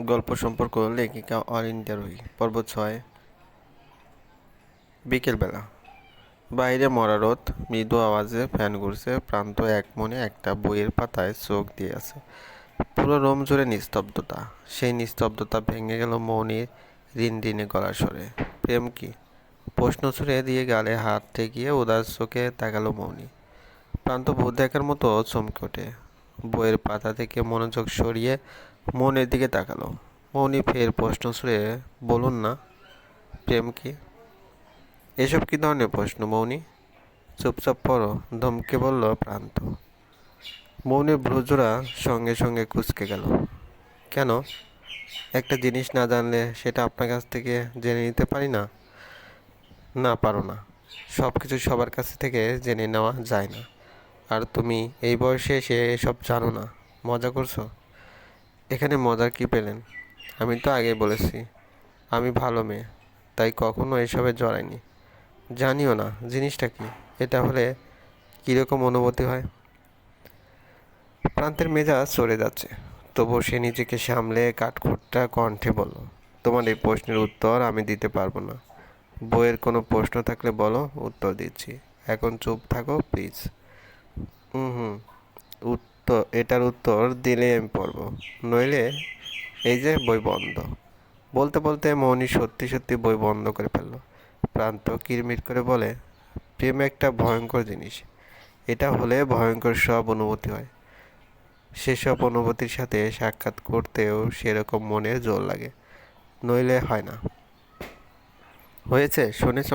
গল্প সম্পর্ক লেখিকা অল ইন্ডিয়া রুহি পর্ব ছয়। বিকেলবেলা। বাইরে মরা রোদ, মৃদু আওয়াজে ফ্যান ঘুরছে, প্রান্ত এক মনে একটা বইয়ের পাতায় চোখ দিয়ে আছে। পুরো রোম জুড়ে নিস্তব্ধতা। সেই নিস্তব্ধতা ভেঙে গেল মৌনির ঋণে গলার স্বরে। প্রেম কি? প্রশ্ন ছুড়ে দিয়ে গালে হাত ঠেকিয়ে উদাস চোখে তাকালো মৌনি। প্রান্ত ভূত দেখার মতো চমকে ওঠে। বইয়ের পাতা থেকে মনোযোগ সরিয়ে মনের দিকে তাকালো। মৌনি ফের প্রশ্ন ছুড়ে বলুন না, প্রেম কি? এসব কি ধরনের প্রশ্ন মৌনি? চুপচাপ পড়ো, ধমকে বলল প্রান্ত। মৌনির ভ্রুজোড়া সঙ্গে সঙ্গে কুচকে গেল। কেন? একটা জিনিস না জানলে সেটা আপনার কাছ থেকে জেনে নিতে পারি না? না, পারো না। সব কিছু সবার কাছ থেকে জেনে নেওয়া যায় না। আর তুমি এই বয়সে এসে এসব জানো না। মজা করছ? এখানে মজার কি পেলেন? আমি তো আগেই বলেছি, আমি ভালো মেয়ে, তাই কখনো এসবে জড়াইনি। জানিও না, জিনিসটা কি? এটা হলে কীরকম অনুভূতি হয়? প্রান্তের মেজাজ চলে যাচ্ছে, তবুও সে নিজেকে সামলে কাঠখোট্টা কণ্ঠে বলল, তোমার এই প্রশ্নের উত্তর আমি দিতে পারব না। বইয়ের কোনো প্রশ্ন থাকলে বলো, উত্তর দিচ্ছি। এখন চুপ থাকো প্লিজ হুম হুম উত্তর এটার উত্তর দিলে আমি পড়ব। নইলে এই যে বই বন্ধ। বলতে বলতে মৌনি সত্যি সত্যি বই বন্ধ করে ফেলল। প্রান্ত কিরমির করে বলে, প্রেম একটা ভয়ঙ্কর জিনিস। এটা হলে ভয়ঙ্কর সব অনুভূতি হয়। সেসব অনুভূতির সাথে সাক্ষাৎ করতেও সেরকম মনের জোর লাগে। নইলে হয় না। হয়েছে, শুনেছ?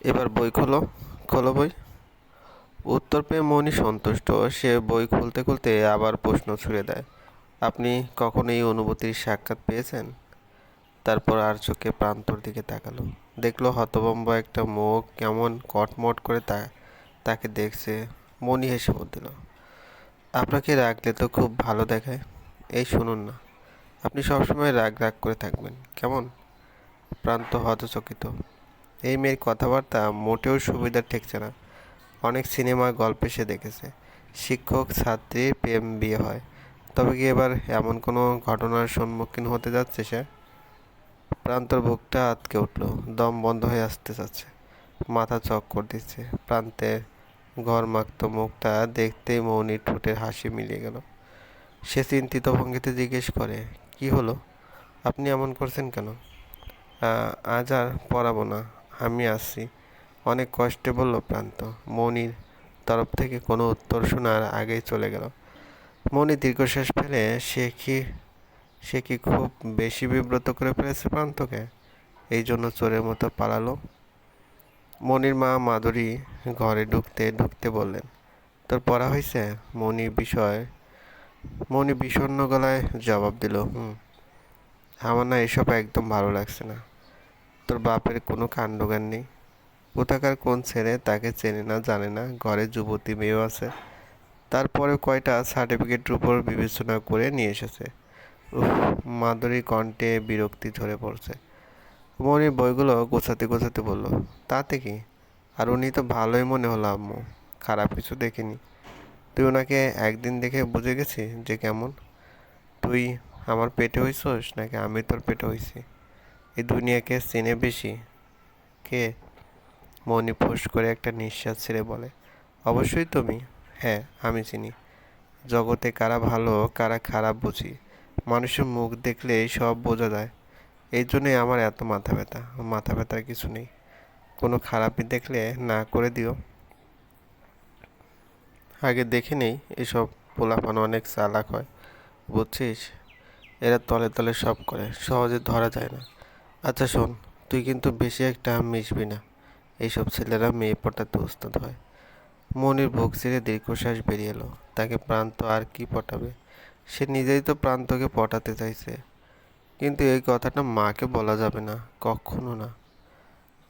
এবার বই খোলো। খোলো বই। উত্তর পেয়ে মনি সন্তুষ্ট। সে বই খুলতে খুলতে আবার প্রশ্ন ছুড়ে দেয়, আপনি কখন এই অনুভূতির সাক্ষাৎ পেয়েছেন? তারপর আর চোখে প্রান্তর দিকে তাকালো। দেখল হতভম্ব একটা মুখ কেমন কটমট করে তা, তাকে দেখছে। মনি হেসে দিল আপনাকে রাখলে তো খুব ভালো দেখায়। এই শুনুন না, আপনি সবসময় রাগ রাগ করে থাকবেন, কেমন? প্রান্ত হতচকিত। এই মেয়ের কথাবার্তা মোটেও সুবিধা ঠেকছে না। অনেক সিনেমা গল্পে সে দেখেছে। শিক্ষক ছাত্রীর প্রেম বিয়ে হয়। তবে কি এবার এমন কোনো ঘটনার সম্মুখীন হতে যাচ্ছে সে? প্রান্তর বুকটা আটকে উঠল, দম বন্ধ হয়ে আসতে চাচ্ছে। মাথা চক চক্কর দিচ্ছে প্রান্তের ঘর মাক্ত মুখটা দেখতেই মৌনির ঠোঁটের হাসি মিলিয়ে গেল। সে চিন্তিত ভঙ্গিতে জিজ্ঞেস করে, কি হলো? আপনি এমন করছেন কেন? আজ আর পড়াবো না, আমি আসছি। অনেক কষ্টে বলল, প্রান্ত, মনির তরফ থেকে কোনো উত্তর শোনার আগেই চলে গেল। মনি দীর্ঘশ্বাস ফেলে, সে কি সে কি খুব বেশি বিব্রত করে ফেলেছে প্রান্তকে? এই জন্য চোরের মতো পালালো? মনির মা মাধুরী ঘরে ঢুকতে ঢুকতে বললেন, তোর পড়া হয়েছে? মনি বিষয় মনি বিষণ্ণ গলায় জবাব দিল, হুম, আমার না এসব একদম ভালো লাগছে না। তোর বাপের কোনো কাণ্ডজ্ঞান নেই। কোথাকার কোন ছেলে তাকে চেনে না, জানে না। ঘরে যুবতী মেয়েও আছে। তারপরে কয়টা সার্টিফিকেটের উপর বিবেচনা করে নিয়ে এসেছে। মাধুরী কণ্ঠে বিরক্তি ঝরে পড়ছে। মনি বইগুলো গোছাতে গোছাতে বলল, তাতে কি? আর উনি তো ভালোই মনে হলো, আম্মু। খারাপ কিছু দেখিনি। তুই ওনাকে একদিন দেখে বুঝে গেছি যে কেমন। তুই আমার পেটে হইছস নাকি আমি তোর পেটে হইছি? এই দুনিয়াকে চেনে বেশি। কে? মনি ফোস করে একটা নিঃশ্বাস ছেড়ে বলে, অবশ্যই তুমি। হ্যাঁ আমি চিনি। জগতে কারা ভালো, কারা খারাপ বুঝি। মানুষের মুখ দেখলে সব বোঝা যায়। এই জন্যই আমার এত মাথা ব্যথা। মাথা ব্যথার কিছু নেই। কোনো খারাপই দেখলে না করে দিও। আগে দেখে নেই, এসব পোলাপান অনেক চালাক হয়, বুঝছিস? এরা তলে তলে সব করে, সহজে ধরা যায় না। আচ্ছা শোন, তুই কিন্তু বেশি একটা মিশবি না। এইসব ছেলেরা মেয়ে পটাতে উস্তাদ হয় মনির বুক ছেড়ে দীর্ঘশ্বাস বেরিয়ে এলো। তাকে প্রান্ত আর কি পটাবে? সে নিজেই তো প্রান্তকে পটাতে চাইছে। কিন্তু এই কথাটা মাকে বলা যাবে না, কখনো না।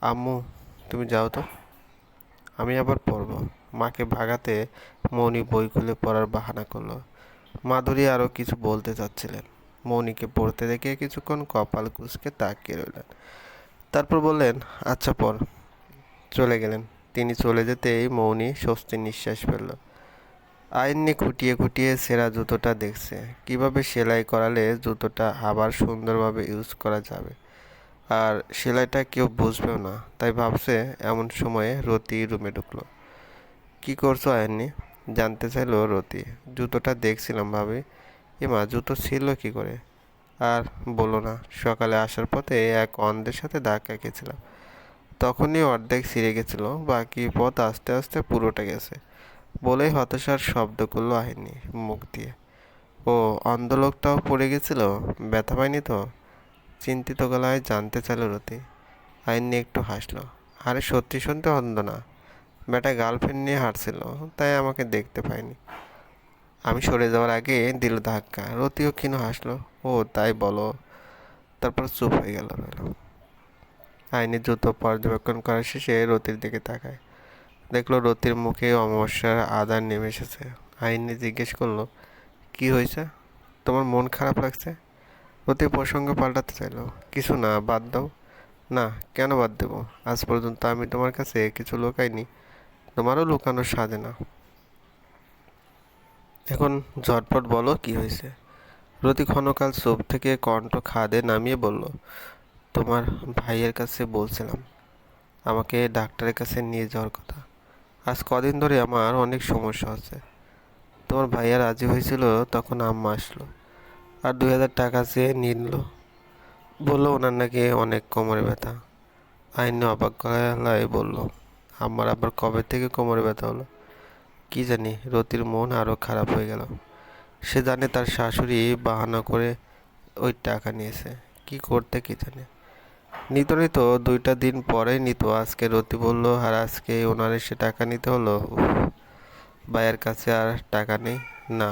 আম্মু, তুমি যাও তো। আমি আবার পড়ব। মাকে ভাগাতে মৌনি বই খুলে পড়ার বাহানা করল। মাধুরী আরও কিছু বলতে চাচ্ছিলেন। মৌনিকে পড়তে দেখে কিছুক্ষণ কপাল কুচকে তাকিয়ে রইলেন। তারপর বললেন আচ্ছা পর চলে গেলেন। তিনি চলে যেতেই মৌনি স্বস্তির নিঃশ্বাস ফেলল। আইনি খুঁটিয়ে খুঁটিয়ে সেরা জুতোটা দেখছে। কীভাবে সেলাই করালে জুতোটা আবার সুন্দরভাবে ইউজ করা যাবে? আর সেলাইটা কেউ বুঝবেও না, তাই ভাবছে এমন সময়ে রতি রুমে ঢুকলো। কি করছ আয়নি জানতে চাইলো রতি, জুতোটা দেখছিলাম ভাবি। এমা জুতো ছিল কি করে? আর বলো না, সকালে আসার পথে এক অন্ধের সাথে ধাক্কা খেয়েছিলাম। তখনই অর্ধেক ছিঁড়ে গেছিল, বাকি পথ আস্তে আস্তে পুরোটা গেছে। বলেই হতাশার শব্দ করল আহিনি মুখ দিয়ে। ও, অন্ধলোকটাও পড়ে গেছিল? ব্যথা পায়নি তো? চিন্তিত গলায় জানতে চাইল রতি। আইনি একটু হাসলো। আরে, সত্যি শুনতে অন্ধ না বেটা গার্লফ্রেন্ড নিয়ে হাঁটছিল, তাই আমাকে দেখতে পায়নি আমি সরে যাওয়ার আগে দিল ধাক্কা। রতিও ক্ষীণ হাসলো। ও, তাই বলো। তারপর চুপ হয়ে গেল রইল। আইনি জুতো পর্যবেক্ষণ করার শেষে রতির দিকে তাকায়। দেখল রতির মুখে অমাবস্যার আদার নেমে এসেছে। আইনি জিজ্ঞেস করল, কি হয়েছে? তোমার মন খারাপ লাগছে? রতি প্রসঙ্গ পাল্টাতে চাইলো, কিছু না, বাদ দাও। না, কেন বাদ দেবো? আজ পর্যন্ত আমি তোমার কাছে কিছু লুকাইনি। তোমারও লুকানো সাজে না। এখন ঝটপট বলো কি হয়েছে? রতি ক্ষণকাল চোপ থেকে কণ্ঠ খাদে নামিয়ে বলল তোমার ভাইয়ের কাছে বলছিলাম, আমাকে ডাক্তারের কাছে নিয়ে যাওয়ার কথা। আজ কদিন ধরে আমার অনেক সমস্যা আছে তোমার ভাইয়া রাজি হয়েছিল, তখন আম্মা আসলো আর দুই হাজার টাকা চেয়ে নিল। বলল ওনার নাকি অনেক কোমরে ব্যথা। আইন অবাক গলায় বলল, আমার আবার কবে থেকে কোমরে ব্যথা হলো? কি জানি, রতির মন আরও খারাপ হয়ে গেল। সে জানে তার শাশুড়ি বাহানা করে ওই টাকা নিয়েছে। কি করতে কি জানে? নিত নিত, দুইটা দিন পরেই নিত আজকে রতি বলল, আর আজকে ওনার এসে টাকা নিতে হলো? ভাইয়ের কাছে আর টাকা নেই। না,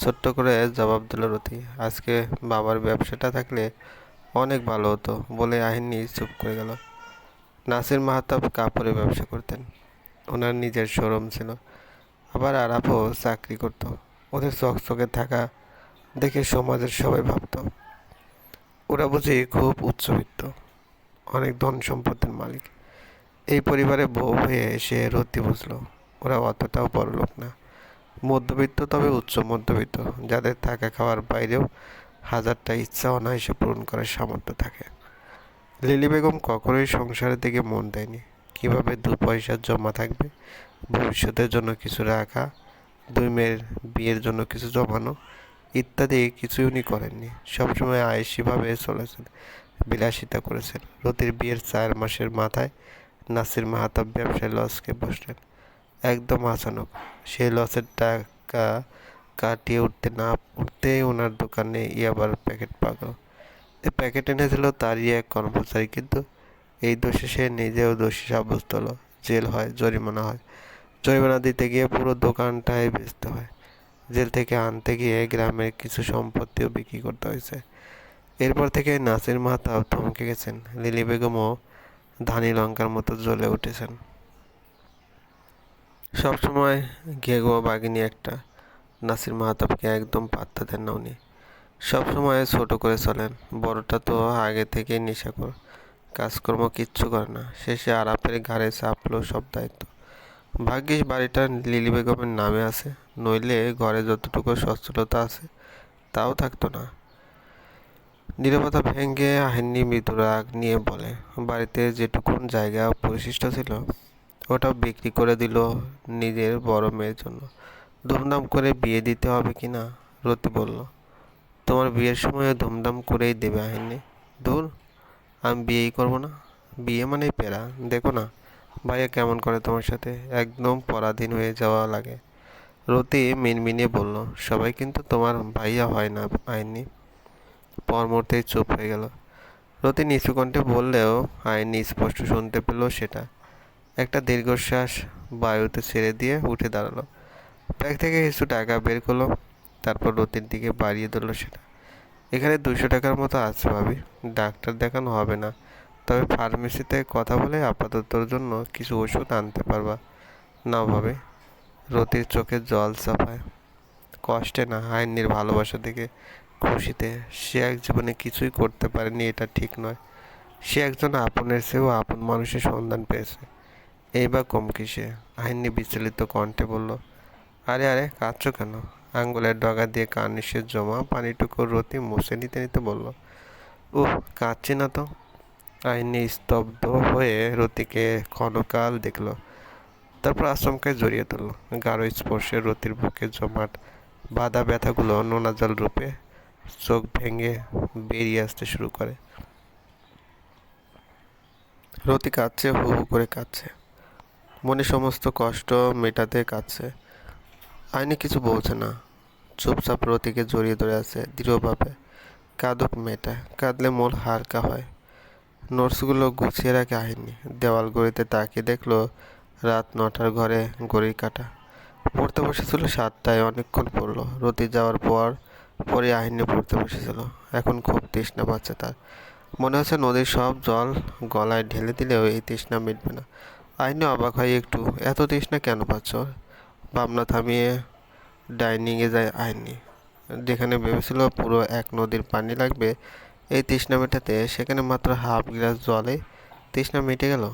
ছোট্ট করে জবাব দিল রতি। আজকে বাবার ব্যবসাটা থাকলে অনেক ভালো হতো, বলে আহিনী চুপ করে গেল। নাসির মাহাতাব কাপড়ের ব্যবসা করতেন। ওনার নিজের শোরুম ছিল। আবার আরাফও চাকরি করত। ওদের চকচকে থাকা দেখে সমাজের সবাই ভাবত, ওরা বুঝি খুব উচ্চবিত্ত। অনেক ধন সম্পদের মালিক। এই পরিবারে বউ হয়ে এসে রতি বুঝলো, ওরা অতটাও বড় লোক না। মধ্যবিত্ত তবে উচ্চ মধ্যবিত্ত, যাদের থাকা খাওয়ার বাইরেও হাজারটা ইচ্ছা অনায়াসে পূরণ করার সামর্থ্য থাকে। লিলি বেগম কখনোই সংসারের দিকে মন দেয়নি। কীভাবে দু পয়সা জমা থাকবে, ভবিষ্যতের জন্য কিছু রাখা, দুই মেয়ের বিয়ের জন্য কিছু জমানো, ইত্যাদি কিছুই উনি করেননি। সবসময় আয়েসিভাবে চলেছেন। বিলাসিতা করেছেন। রতির বিয়ের চার মাসের মাথায় নাসির মাহাতাব ব্যবসায় লসকে বসলেন। একদম আচানক। সেই লসের টাকা কাটিয়ে উঠতে না উঠতেই ওনার দোকানে ইয়াবার প্যাকেট পাগল। এই প্যাকেট এনেছিল তারই এক কর্মচারী, কিন্তু এই দোষে সে নিজেও দোষী সাব্যস্ত হলো। জেল হয়, জরিমানা হয়। জরিমানা দিতে গিয়ে পুরো দোকানটাই বেচতে হয়। জেল থেকে আনতে গিয়ে গ্রামের কিছু সম্পত্তিও বিক্রি করতে হয়েছে। এরপর থেকে নাসির মাহাতাব থমকে গেছেন। লিলি বেগমও ধানি লঙ্কার মতো জ্বলে উঠেছেন। সবসময় ঘেগো বাগিনী একটা। নাসির মাহাতাবকে একদম পাত্তা দেন না উনি। সবসময় ছোট করে চলেন। বড়টা তো আগে থেকেই নেশাকর কাজকর্ম কিচ্ছু করে না। শেষে আরাপের ঘাড়ে চাপলো সব দায়িত্ব। ভাগ্যিস বাড়িটা লিলি বেগমের নামে আছে। নইলে ঘরে যতটুকু সচ্ছলতা আছে, তাও থাকতো না। নীরবতা ভেঙে আহিনী মৃদু রাগ নিয়ে বলে, বাড়িতে যেটুকুন জায়গা পরিশিষ্ট ছিল, ওটা বিক্রি করে দিল নিজের বড় মেয়ের জন্য। ধুমধাম করে বিয়ে দিতে হবে কি না? রতি বলল, তোমার বিয়ের সময় ধুমধাম করেই দেবে আহিনী দূর আমি বিয়েই করব না। বিয়ে মানেই পেরা দেখো না, ভাইয়া কেমন করে তোমার সাথে একদম পরাধীন হয়ে যাওয়া লাগে? রতি মিনমিনিয়ে বলল, সবাই কিন্তু তোমার ভাইয়া হয় না আইনি পর মুহূর্তেই চুপ হয়ে গেল। রতি নিচু কণ্ঠে বললেও আইনি স্পষ্ট শুনতে পেল সেটা। একটা দীর্ঘশ্বাস বায়ুতে ছেড়ে দিয়ে উঠে দাঁড়াল। ব্যাগ থেকে কিছু টাকা বের করল, তারপর রতির দিকে বাড়িয়ে দিল সেটা। এখানে দুশো টাকার মতো আছে ভাবি, ডাক্তার দেখানো হবে না। তবে ফার্মেসিতে কথা বলে আপাততর জন্য কিছু ওষুধ আনতে পারবা। না ভাবে। রতির চোখে জল চাপায়। কষ্টে না, আইনির ভালোবাসা থেকে খুশিতে, সে এক জীবনে কিছুই করতে পারেনি, এটা ঠিক নয়। সে একজন আপনের চেয়েও আপন মানুষের সন্ধান পেয়েছে। এই বা কম কিসে আইনি বিচলিত কণ্ঠে বলল, আরে আরে, কাঁদছো কেন? আঙ্গুলের ডগা দিয়ে কার্নিশের জমা পানিটুকু রতি মুছে নিতে নিতে বলল উহ কাঁদছি না তো? আইনি স্তব্ধ হয়ে রতিকে ক্ষণকাল দেখল, তারপর আচমকায় জড়িয়ে ধরল। গাঢ় স্পর্শে রতির বুকে জমাট বাঁধা ব্যথাগুলো নোনা জল রূপে চোখ ভেঙে বেরিয়ে আসতে শুরু করে। রতি কাঁদছে, হু হু করে কাঁদছে। মনে সমস্ত কষ্ট মেটাতে কাঁদছে। আইনি কিছু বলছে না। চুপচাপ রতিকে জড়িয়ে ধরে আছে দৃঢ়ভাবে কাঁদুক মেয়েটা, কাঁদলে মন হালকা হয়। নোটসগুলো গুছিয়ে রাখে আহিনি দেওয়াল গড়িতে তাকিয়ে দেখল, রাত নটার ঘরে ঘড়ি কাটা। পড়তে বসেছিল সাতটায়, অনেকক্ষণ পড়ল। রতি যাওয়ার পর পরে আহিনী পড়তে বসেছিল। এখন খুব তৃষ্ণা পাচ্ছে তার। মনে হচ্ছে নদীর সব জল গলায় ঢেলে দিলেও এই তৃষ্ণা মিটবে না। আইনি অবাক হয় একটু, এত তৃষ্ণা কেন পাচ্ছ ভাবনা থামিয়ে ডাইনিংয়ে যায় আইনি। যেখানে ভেবেছিল পুরো এক নদীর পানি লাগবে, এই তৃষ্ণা মেটাতে সেখানে মাত্র হাফ গ্লাস জলে তৃষ্ণা মিটে গেল।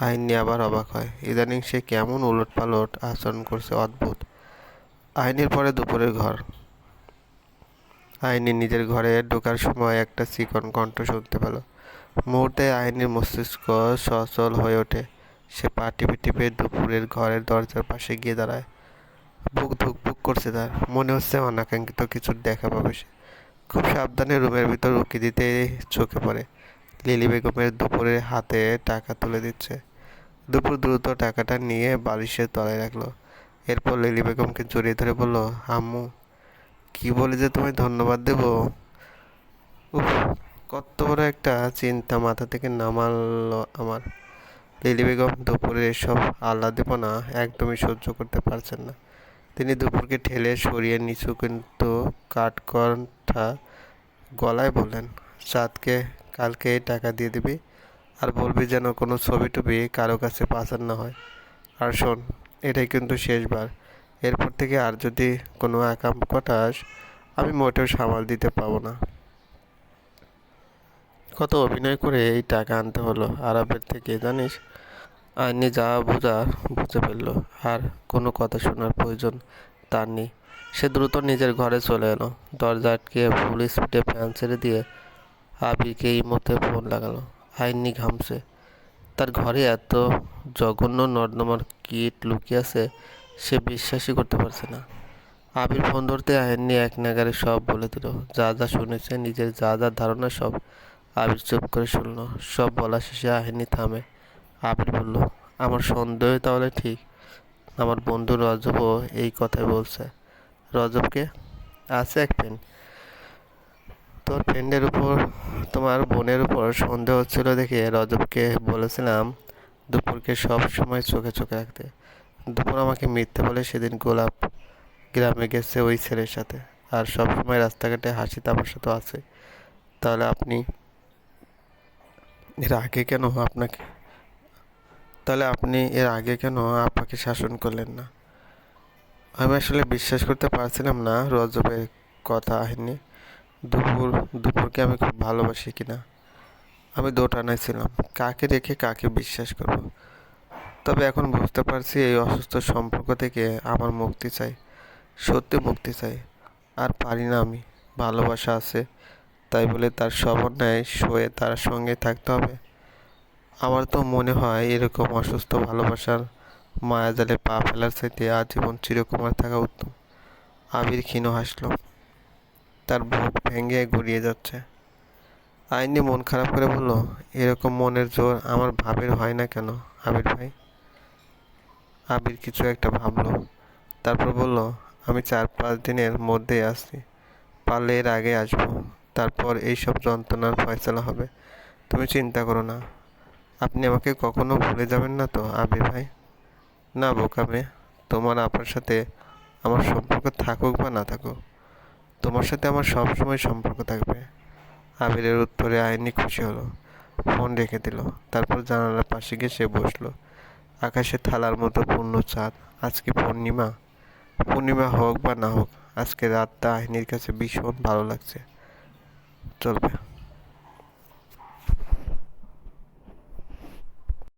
আইনি আবার অবাক হয়, ইদানিং সে কেমন উলট পালট আচরণ করছে অদ্ভুত। আইনের পরে দুপুরের ঘর। আইনি নিজের ঘরে ঢোকার সময় একটা চিকন কণ্ঠ শুনতে পেল। মুহূর্তে আইনির মস্তিষ্ক সচল হয়ে ওঠে। সে পা টিপে টিপে দুপুরের ঘরের দরজার পাশে গিয়ে দাঁড়ায়। বুক ধুক বুক করছে তার। মনে হচ্ছে অনাকাঙ্ক্ষিত কিছু দেখা পাবে সে। খুব সাবধানে রুমের ভিতর উঁকি দিতে চোখে পড়ে। লিলি বেগমের দুপুরের হাতে টাকা তুলে দিচ্ছে। দুপুর দ্রুত টাকাটা নিয়ে বালিশের তলায় রাখল। এরপর লিলি বেগমকে জড়িয়ে ধরে বলল, আম্মু কি বলে যে তোমায় ধন্যবাদ দেব? উফ, কত বড় একটা চিন্তা মাথা থেকে নামালো আমার। লিলি বেগম দুপুরে এসব আহ্লাদেপনা একদমই সহ্য করতে পারছেন না। তিনি দুপুরকে ঠেলে সরিয়ে নিচু কিন্তু কাঠকণ্ঠা গলায় বললেন, চাঁদকে কালকে টাকা দিয়ে দিবি আর বলবি যেন কোনো ছবি টবি কারও কাছে পাচার না হয়। আর শোন, এটাই কিন্তু শেষবার। এরপর থেকে আর যদি কোনো আকাম কটাস আমি মোটেও সামাল দিতে পাবো না। কত অভিনয় করে এই টাকা আনতে হলো আরবের থেকে, জানিস? আইনি যা বোঝার বুঝে ফেলল, আর কোনো কথা শোনার প্রয়োজন তার নেই। সে দ্রুত নিজের ঘরে চলে এলো, দরজা আটকে ফুল স্পিডে ফ্যান ছেড়ে দিয়ে আবিকে এই মতে ফোন লাগালো। আইনি ঘামছে। তার ঘরে এত জঘন্য নর্দমার কিট লুকিয়ে আছে সে বিশ্বাসই করতে পারছে না। আবির ফোন ধরতে আইনি এক নাগারে সব বলে দিল। যা যা শুনেছে, নিজের যা যা ধারণা সব আবির চুপ করে শুনলো। সব বলা শেষে আহিনী থামে। আবির বলল, আমার সন্দেহ তাহলে ঠিক। আমার বন্ধু রজবও এই কথাই বলছে। রজবকে আছে এক ফ্রেন্ড তোর ফ্রেন্ডের উপর, তোমার বোনের উপর সন্দেহ হচ্ছিল দেখে রজবকে বলেছিলাম, দুপুরকে সব সময় চোখে চোখে রাখতে। দুপুর আমাকে মিথ্যে বলে সেদিন গোলাপ গ্রামে গেছে ওই ছেলের সাথে। আর সব সময় রাস্তাঘাটে হাসি তামাশা তো আছে। তাহলে আপনি এর আগে কেন আপনাকে তাহলে আপনি এর আগে কেন আপাকে শাসন করলেন না? আমি আসলে বিশ্বাস করতে পারছিলাম না রজবের কথা আহেনি দুপুর, দুপুরকে আমি খুব ভালোবাসি কিনা? আমি দোটানায় ছিলাম। কাকে রেখে কাকে বিশ্বাস করব? তবে এখন বুঝতে পারছি এই অসুস্থ সম্পর্ক থেকে আমার মুক্তি চাই, সত্যি মুক্তি চাই। আর পারি না আমি, ভালোবাসা আছে, তাই বলে তার সব অন্যায় সয়ে তার সঙ্গে থাকতে হবে। আমার তো মনে হয় এরকম অসুস্থ ভালোবাসার মায়াজালে পা ফেলার চাইতে আজীবন চিরকুমার থাকা উত্তম। আবির ক্ষীণ হাসল। তার বুক ভেঙে গড়িয়ে যাচ্ছে। আইনি মন খারাপ করে বলল, এরকম মনের জোর আমার ভাবের হয় না কেন, আবির ভাই? আবির কিছু একটা ভাবলো। তারপর বলল, আমি চার পাঁচ দিনের মধ্যেই আসছি। পারলে এর আগে আসব। তারপর এইসব যন্ত্রণার ফয়সলা হবে। তুমি চিন্তা করো না। আপনি আমাকে কখনো ভুলে যাবেন না তো, আবির ভাই? না বোকাবে তোমার আপার সাথে আমার সম্পর্ক থাকুক বা না থাকুক, তোমার সাথে আমার সব সময় সম্পর্ক থাকবে। আবিরের উত্তরে আইনি খুশি হলো। ফোন রেখে দিল। তারপর জানালার পাশে গিয়ে সে বসল। আকাশে থালার মতো পূর্ণ চাঁদ। আজকে পূর্ণিমা। পূর্ণিমা হোক বা না হোক, আজকে রাতটা আহিনীর কাছে ভীষণ ভালো লাগছে। চলবে।